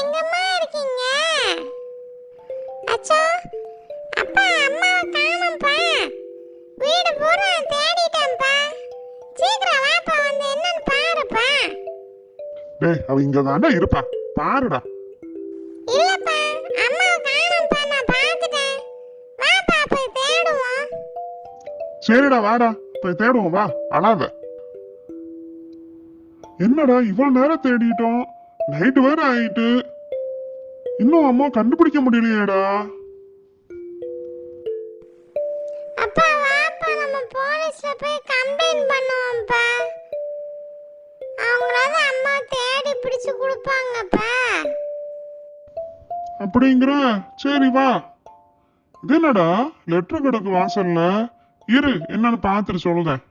எங்கம்மா இருக்கீங்க? அச்சா அப்பா அம்மாவை காணோம்ப்பா வீடு பூரா தேடிட்டேன்ப்பா சீக்கிரம் வாப்பா வந்து என்னன்னு பாருப்பா. டேய் அவ இங்க தாண்டா இருப்பா. பாருடா. இல்லப்பா அம்மாவை காணோம்ப்பா நான் பார்த்துட்டேன். வாப்பா போய் தேடுவோம். சரிடா வாடா. போய் தேடுவோம் வா. அழாத. என்னடா இவ்வளவு நேரம் தேடிட்டோம். நைட்டு வேற ஆயிட்டு. இன்னும் அம்மா கண்டுபிடிக்க முடியலையேடா. அப்பா வாப்பா நம்ம போலீஸ்ல போய் கம்ப்ளைண்ட் பண்ணுவோம்ப்பா அவங்களாவது அம்மா தேடி பிடிச்சு கொடுப்பாங்கப்பா அப்படிங்கிற? சரி வா. இது என்னடா? லெட்டர் கிடக்கு வாசல்ல. இரு என்னன்னு பார்த்துட்டு சொல்லுதேன்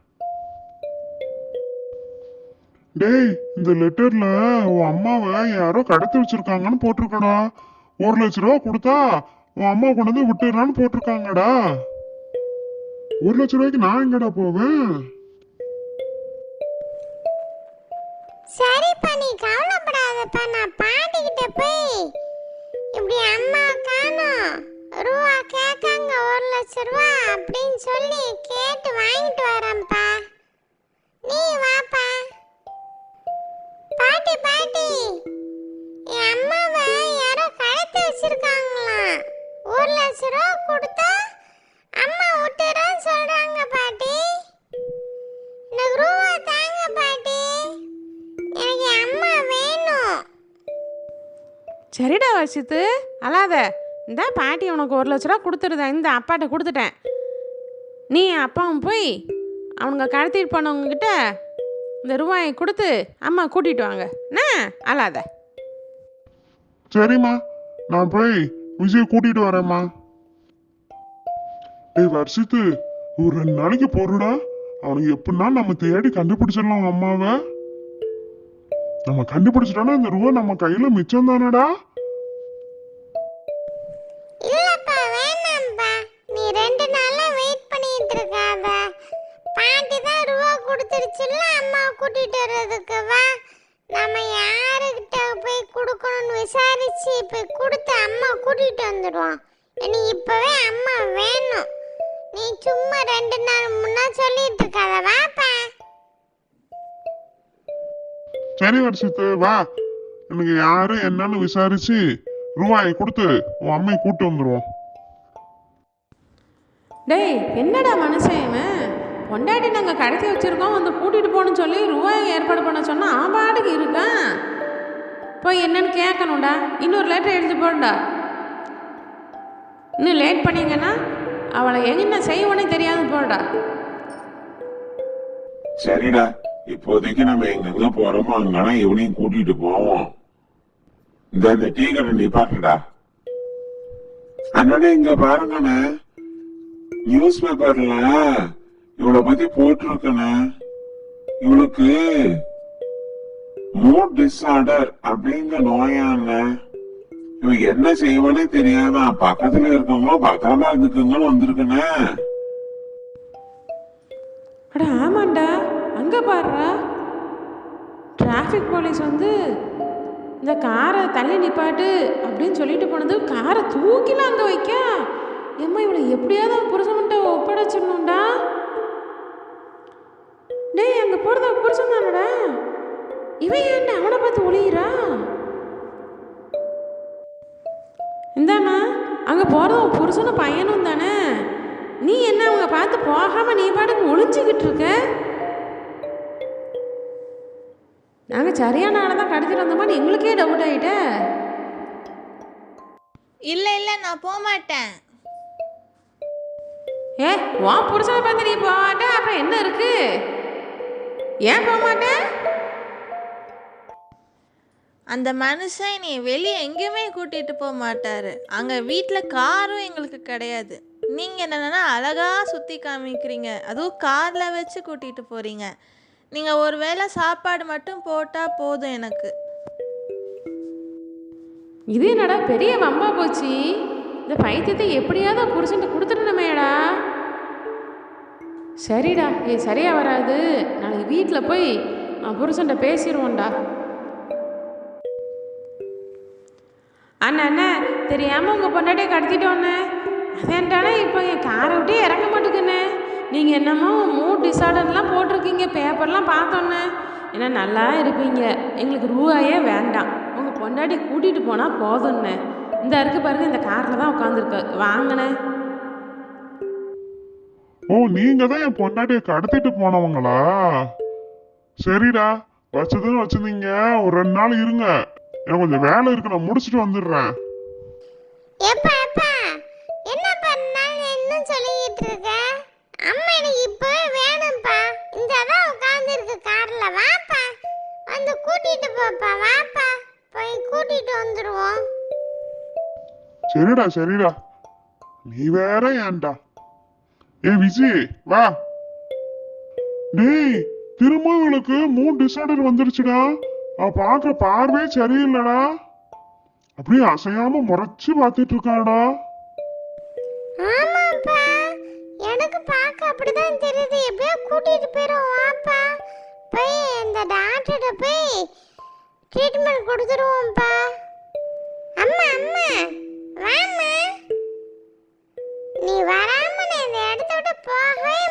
டேய் இந்த லெட்டர்ல உன் அம்மாவை யாரோ கடத்தி வச்சிருக்காங்கன்னு போட்டிருக்கடா. ஒரு லட்ச ரூபா கொடுத்தா உன் அம்மா கொண்டு வந்து விட்டுறான்னு போட்டிருக்காங்கடா. ஒரு லட்ச ரூபாய்க்கு நான் எங்கடா போவேன்? சரிப்பா நீ கவலைப்படாதப்பா. நான் பாட்டிக்கிட்ட போய் இப்படி அம்மா காணும் ரூபா கேட்காங்க ஒரு லட்ச ரூபா அப்படின்னு சொல்லி கேட்டு வாங்கிட்டு வரேன்ப்பா. நீ வா பாட்டி பாட்டி. என் அம்மாவை யாரோ கடத்தி வச்சிருக்காங்களாம் ஒரு லட்ச ரூபா கொடுத்தா அம்மா விட்டுறேன்னு சொல்றாங்க பாட்டி. எனக்கு ரூபா தாங்க பாட்டி. எனக்கு என் அம்மா வேணும். சரிடா வசித்து அழாத. இந்த பாட்டி உனக்கு ஒரு லட்ச ரூபா கொடுத்துருதேன் இந்த அப்பாட்ட கொடுத்துட்டேன். நீ அப்பாவும் போய் அவனுங்க கடத்திட்டு போனவங்கக்கிட்ட இந்த ரூபாயை கொடுத்து அம்மா கூட்டிகிட்டு வாங்க. என்ன அழாத. சரிம்மா நான் போய் விஜய் கூட்டிட்டு வரேம்மா. டேய் வருஷத்து ஒரு ரெண்டு நாளைக்கு போறடா அவனுக்கு எப்படின்னா நம்ம தேடி கண்டுபிடிச்சிடலாம் அவங்க அம்மாவை. நம்ம கண்டுபிடிச்சிட்டோன்னா இந்த ரூபா நம்ம கையில மிச்சம் தானடா. கொடுத்துருச்சுல்ல அம்மா கூட்டிட்டு வர்றதுக்கு வா. நம்ம யாருக்கிட்ட போய் கொடுக்கணும்னு விசாரிச்சு போய் கொடுத்து அம்மா கூட்டிட்டு வந்துடுவோம். நீ இப்பவே அம்மா வேணும். நீ சும்மா ரெண்டு நாள் முன்னா சொல்லிட்டு இருக்காத வாப்பா. சரி வருஷத்து வா. எனக்கு யாரு என்னன்னு விசாரிச்சு ரூபாயை கொடுத்து உன் அம்மையை கூட்டு வந்துருவோம் டேய் என்னடா மனுஷன் இவன்? பொண்டாட்டி நாங்கள் கடத்தி வச்சுருக்கோம் வந்து கூட்டிகிட்டு போகணும்னு சொல்லி ரூபாயை ஏற்பாடு பண்ண சொன்னால் அவன் பாட்டுக்கு இருக்கேன். போய் என்னன்னு கேட்கணும்டா. இன்னொரு லெட்டர் எழுதி போடா இன்னும் லேட் பண்ணிங்கன்னா அவளை என்ன செய்வோன்னே தெரியாது போடா சரிடா. இப்போதைக்கு நம்ம எங்கெங்க போறோமோ அங்கெல்லாம் இவனையும் கூட்டிட்டு போவோம். இந்த இந்த டீ கடை நிப்பாட்டுடா அதனால இங்க பாருங்கண்ணே. நியூஸ் பேப்பர்ல இவளை பத்தி போட்டிருக்கனே. இவளுக்கு மூட் டிஸார்டர் அப்படிங்கிற நோயான இவன் என்ன செய்வனே தெரியாதான் பக்கத்துல இருக்கவங்களும் பத்திரமா இருந்துக்குங்கன்னு வந்திருக்கண்ணே அட ஆமாண்டா. அங்கே பாருடா. டிராஃபிக் போலீஸ் வந்து இந்த காரை தள்ளி நிப்பாட்டு அப்படின்னு சொல்லிட்டு போனது காரை தூக்கிலாம் அங்கே வைக்க. ஏம்மா இவளை எப்படியாவது அவன் புருஷன்கிட்ட ஒப்படைச்சிடணும்டா. போகிறது புருஷன் தானடா இவன் ஏன்டா அவனை பார்த்து ஒளியிறா? இந்தாண்ணா அங்கே போகிறது அவன் புருஷனும் பையனும் தானே. நீ என்ன அவங்க பார்த்து போகாம நீ பாட்டுக்கு ஒளிஞ்சுக்கிட்டு இருக்க? நாங்கள் சரியான ஆளை தான் கடத்திட்டு வந்தோமான்னு எங்களுக்கே டவுட் ஆகிட்ட இல்ல இல்ல நான் போக மாட்டேன். ஏ உன் புருஷனை பார்த்து நீ போகாட்ட அப்புறம் என்ன இருக்கு? ஏன் போக மாட்டேன் அந்த மனுஷன் நீ வெளியே எங்கேயுமே கூட்டிகிட்டு போக மாட்டார். அங்கே வீட்டில் காரும் எங்களுக்கு கிடையாது. நீங்கள் என்னென்னா அழகா சுற்றி காமிக்கிறீங்க. அதுவும் காரில் வச்சு கூட்டிகிட்டு போகிறீங்க நீங்கள் ஒரு வேளை சாப்பாடு மட்டும் போட்டால் போதும் எனக்கு. இது என்னடா பெரிய வம்பா போச்சு? இந்த பைத்தியத்தை எப்படியாவது புருஷன்ட்ட கொடுத்துடணுமேடா. சரிடா ஏ சரியாக வராது. நாளைக்கு வீட்டில் போய் புருஷன்ட்ட பேசிடுவோம்டா அண்ணா அண்ணா தெரியாமல் உங்கள் பொண்டாட்டியை கடத்திட்டோண்ணே அதேன்டானே இப்போ என் காரை விட்டே இறங்க மாட்டேங்குண்ணே நீங்கள் என்னமோ மூட் டிசார்டர்லாம் போட்டிருக்கீங்க பேப்பர்லாம் பார்த்தோன்னே ஏன்னா நல்லா இருப்பீங்க. எங்களுக்கு ரூபாயே வேண்டாம். உங்கள் பொண்டாட்டி கூட்டிகிட்டு போனால் போதும்ண்ணே. இந்த இருக்கு பாருங்க இந்த காரில் தான் உட்காந்துருக்கு வாங்கண்ணே. ஓ நீங்க தான் என் பொண்டாட்டிய கடத்திட்டு போனவங்களா? சரிடா வச்சதுன்னு வச்சிருந்தீங்க. ஒரு ரெண்டு நாள் இருங்க. எனக்கு கொஞ்சம் வேலை இருக்கு நான் முடிச்சிட்டு வந்துடுறேன். எப்பா எப்பா என்ன பண்ணாலும் இன்னும் சொல்லிக்கிட்டு இருக்க? அம்மா எனக்கு இப்பவே வேணும்ப்பா. இந்த தான் உட்காந்துருக்கு கார்ல. வாப்பா வந்து கூட்டிட்டு போப்பா வாப்பா. போய் கூட்டிட்டு வந்துருவோம். சரிடா சரிடா. நீ வேற ஏன்டா? ஏ விஜி வா. டேய் திருமகளுக்கு மூணு டிசார்டர் வந்துருச்சுடா. அவ பாக்குற பார்வே சரியில்லடா. அப்படியே அசையாம முறைச்சு பார்த்துட்டு இருக்காடா. ஆமாப்பா. எனக்கு பார்க்க அப்படிதான் தெரியுது. எப்படியோ கூட்டிட்டு போயிரும். வாப்பா. போய் இந்த டாக்டர்கிட்ட போய் ட்ரீட்மெண்ட் கொடுத்துருவோம்ப்பா. அம்மா அம்மா. வாம்மா. நீ வரா. Bye.